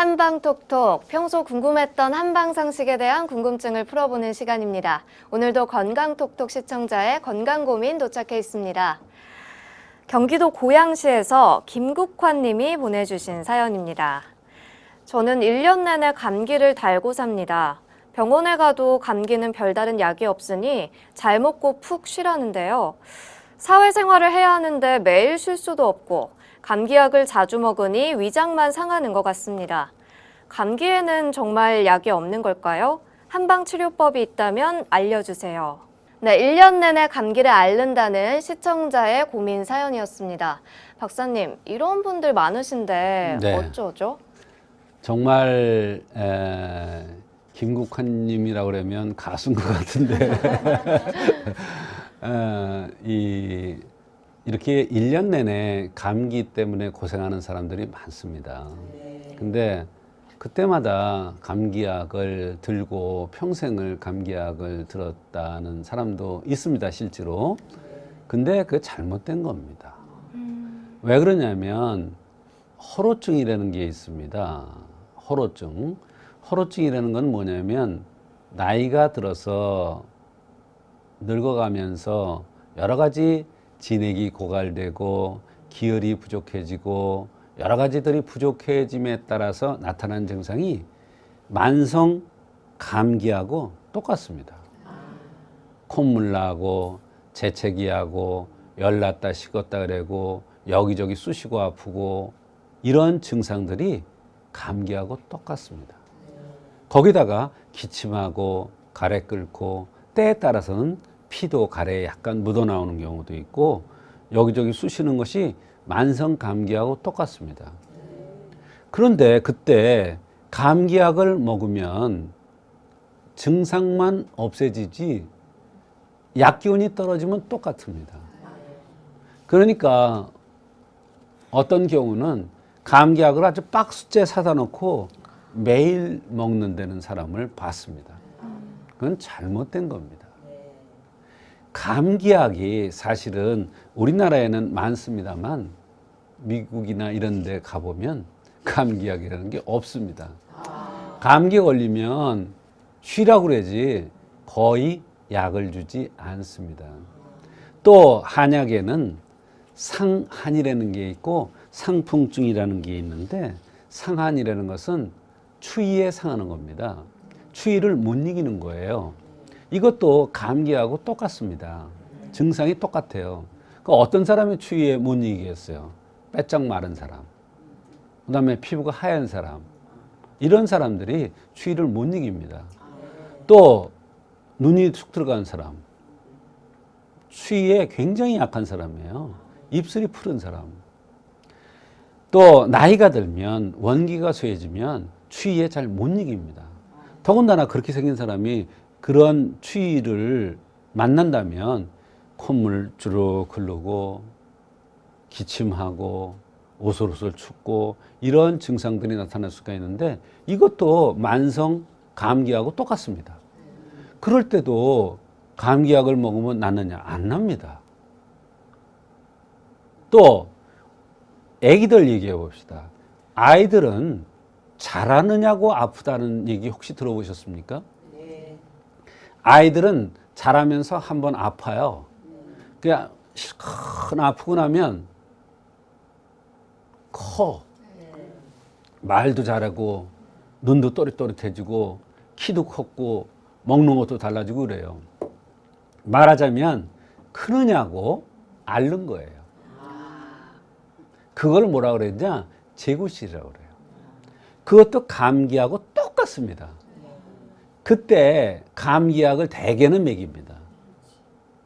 한방톡톡 평소 궁금했던 한방 상식에 대한 궁금증을 풀어보는 시간입니다. 오늘도 건강톡톡 시청자의 건강 고민 도착해 있습니다. 경기도 고양시에서 김국환 님이 보내주신 사연입니다. 저는 1년 내내 감기를 달고 삽니다. 병원에 가도 감기는 별다른 약이 없으니 잘 먹고 푹 쉬라는데요. 사회생활을 해야 하는데 매일 쉴 수도 없고 감기약을 자주 먹으니 위장만 상하는 것 같습니다. 감기에는 정말 약이 없는 걸까요? 한방 치료법이 있다면 알려주세요. 네, 1년 내내 감기를 앓는다는 시청자의 고민 사연이었습니다. 박사님, 이런 분들 많으신데 네. 어쩌죠? 정말 에, 김국환님이라고 그러면 가수인 것 같은데 어, 이 이렇게 1년 내내 감기 때문에 고생하는 사람들이 많습니다. 근데 그때마다 감기약을 들고 평생을 감기약을 들었다는 사람도 있습니다, 실제로. 근데 그 잘못된 겁니다. 왜 그러냐면 허로증이라는 게 있습니다. 허로증. 허로증이라는 건 뭐냐면 나이가 들어서 늙어가면서 여러 가지 진액이 고갈되고 기혈이 부족해지고 여러 가지들이 부족해짐에 따라서 나타나는 증상이 만성 감기하고 똑같습니다. 콧물 나고 재채기 하고 열났다 식었다 그러고 여기저기 쑤시고 아프고 이런 증상들이 감기하고 똑같습니다. 거기다가 기침하고 가래 끓고 때에 따라서는 피도 가래에 약간 묻어 나오는 경우도 있고 여기저기 쑤시는 것이 만성 감기하고 똑같습니다. 그런데 그때 감기약을 먹으면 증상만 없애지지 약 기운이 떨어지면 똑같습니다. 그러니까 어떤 경우는 감기약을 아주 박스째 사다 놓고 매일 먹는다는 사람을 봤습니다. 그건 잘못된 겁니다. 감기약이 사실은 우리나라에는 많습니다만 미국이나 이런 데 가보면 감기약이라는 게 없습니다. 감기 걸리면 쉬라고 그러지 거의 약을 주지 않습니다. 또 한약에는 상한이라는 게 있고 상풍증이라는 게 있는데 상한이라는 것은 추위에 상하는 겁니다. 추위를 못 이기는 거예요. 이것도 감기하고 똑같습니다. 증상이 똑같아요. 그 어떤 사람이 추위에 못 이기겠어요? 빼짝 마른 사람. 그 다음에 피부가 하얀 사람. 이런 사람들이 추위를 못 이깁니다. 또 눈이 툭 들어간 사람. 추위에 굉장히 약한 사람이에요. 입술이 푸른 사람. 또 나이가 들면 원기가 쇠해지면 추위에 잘 못 이깁니다. 더군다나 그렇게 생긴 사람이 그런 추위를 만난다면 콧물 주르 흐르고 기침하고 오솔오솔 춥고 이런 증상들이 나타날 수가 있는데 이것도 만성 감기하고 똑같습니다. 그럴 때도 감기약을 먹으면 낫느냐? 안 납니다. 또 아기들 얘기해 봅시다. 아이들은 자라느냐고 아프다는 얘기 혹시 들어보셨습니까? 아이들은 자라면서 한번 아파요. 그냥 실컷 아프고 나면 커. 말도 잘하고 눈도 또릿또릿해지고 키도 컸고 먹는 것도 달라지고 그래요. 말하자면 크느냐고 앓는 거예요. 그걸 뭐라 그랬냐? 제구실이라고 그래요. 그것도 감기하고 똑같습니다. 그때 감기약을 대개는 먹입니다.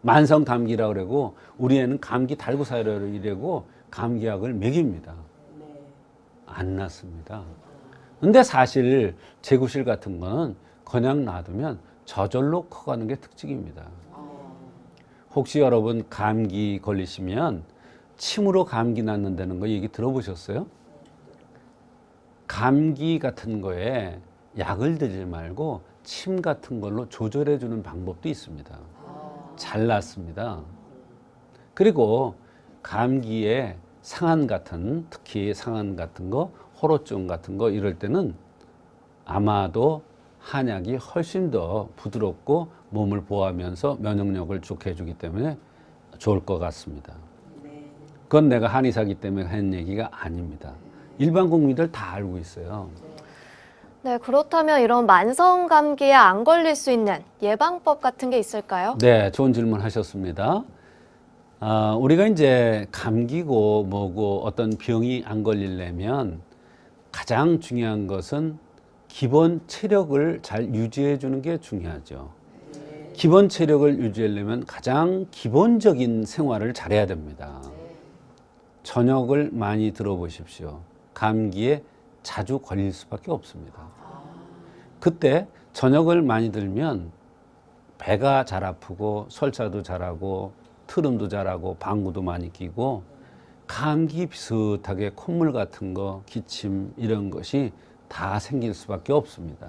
만성 감기라고 그러고 우리 애는 감기 달고 살아요 이래고 감기약을 먹입니다. 안 낫습니다. 근데 사실 제구실 같은 거는 그냥 놔두면 저절로 커가는 게 특징입니다. 혹시 여러분 감기 걸리시면 침으로 감기 낫는다는 거 얘기 들어보셨어요? 감기 같은 거에 약을 들지 말고 침 같은 걸로 조절해 주는 방법도 있습니다. 잘 낫습니다. 그리고 감기에 상한 같은 특히 상한 같은 거, 호로증 같은 거 이럴 때는 아마도 한약이 훨씬 더 부드럽고 몸을 보호하면서 면역력을 좋게 해주기 때문에 좋을 것 같습니다. 그건 내가 한의사기 때문에 한 얘기가 아닙니다. 일반 국민들 다 알고 있어요. 네, 그렇다면 이런 만성 감기에 안 걸릴 수 있는 예방법 같은 게 있을까요? 네, 좋은 질문 하셨습니다. 아, 우리가 이제 감기고 뭐고 어떤 병이 안 걸리려면 가장 중요한 것은 기본 체력을 잘 유지해 주는 게 중요하죠. 기본 체력을 유지하려면 가장 기본적인 생활을 잘해야 됩니다. 저녁을 많이 들어보십시오. 감기에 자주 걸릴 수밖에 없습니다. 그때 저녁을 많이 들면 배가 잘 아프고 설사도 잘하고 트름도 잘하고 방구도 많이 끼고 감기 비슷하게 콧물 같은 거 기침 이런 것이 다 생길 수밖에 없습니다.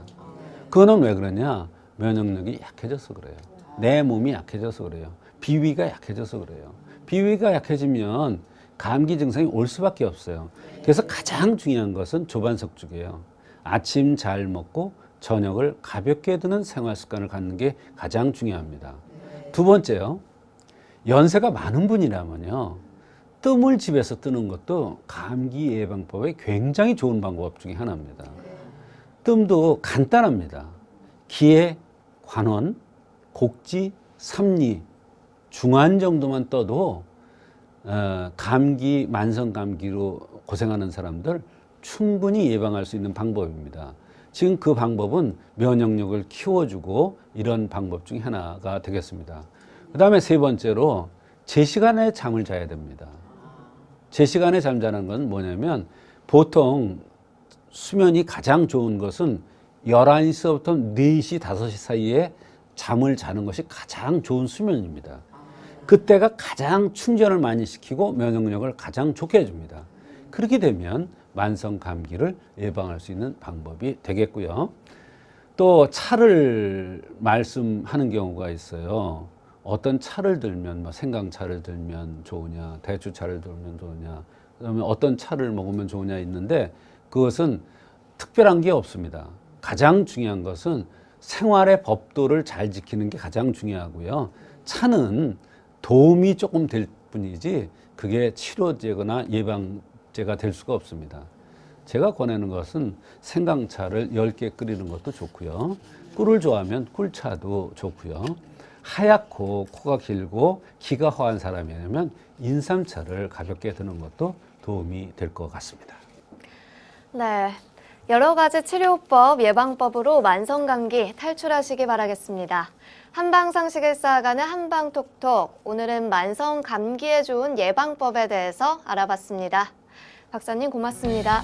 그거는 왜 그러냐? 면역력이 약해져서 그래요. 내 몸이 약해져서 그래요. 비위가 약해져서 그래요. 비위가 약해지면 감기 증상이 올 수밖에 없어요. 그래서 가장 중요한 것은 조반석죽이에요. 아침 잘 먹고 저녁을 가볍게 드는 생활 습관을 갖는 게 가장 중요합니다. 두 번째요. 연세가 많은 분이라면요. 뜸을 집에서 뜨는 것도 감기 예방법에 굉장히 좋은 방법 중에 하나입니다. 뜸도 간단합니다. 기에 관원, 곡지, 삼리, 중환 정도만 떠도 어, 감기, 만성 감기로 고생하는 사람들 충분히 예방할 수 있는 방법입니다. 지금 그 방법은 면역력을 키워주고 이런 방법 중에 하나가 되겠습니다. 그 다음에 세 번째로 제 시간에 잠을 자야 됩니다. 제 시간에 잠자는 건 뭐냐면 보통 수면이 가장 좋은 것은 11시부터 4시, 5시 사이에 잠을 자는 것이 가장 좋은 수면입니다. 그때가 가장 충전을 많이 시키고 면역력을 가장 좋게 해줍니다. 그렇게 되면 만성 감기를 예방할 수 있는 방법이 되겠고요. 또 차를 말씀하는 경우가 있어요. 어떤 차를 들면 뭐 생강차를 들면 좋으냐, 대추차를 들면 좋으냐, 그다음에 어떤 차를 먹으면 좋으냐 있는데 그것은 특별한 게 없습니다. 가장 중요한 것은 생활의 법도를 잘 지키는 게 가장 중요하고요. 차는 도움이 조금 될 뿐이지 그게 치료제거나 예방제가 될 수가 없습니다. 제가 권하는 것은 생강차를 10개 끓이는 것도 좋고요. 꿀을 좋아하면 꿀차도 좋고요. 하얗고 코가 길고 기가 허한 사람이라면 인삼차를 가볍게 드는 것도 도움이 될 것 같습니다. 네. 여러 가지 치료법, 예방법으로 만성 감기 탈출하시기 바라겠습니다. 한방상식을 쌓아가는 한방톡톡. 오늘은 만성 감기에 좋은 예방법에 대해서 알아봤습니다. 박사님 고맙습니다.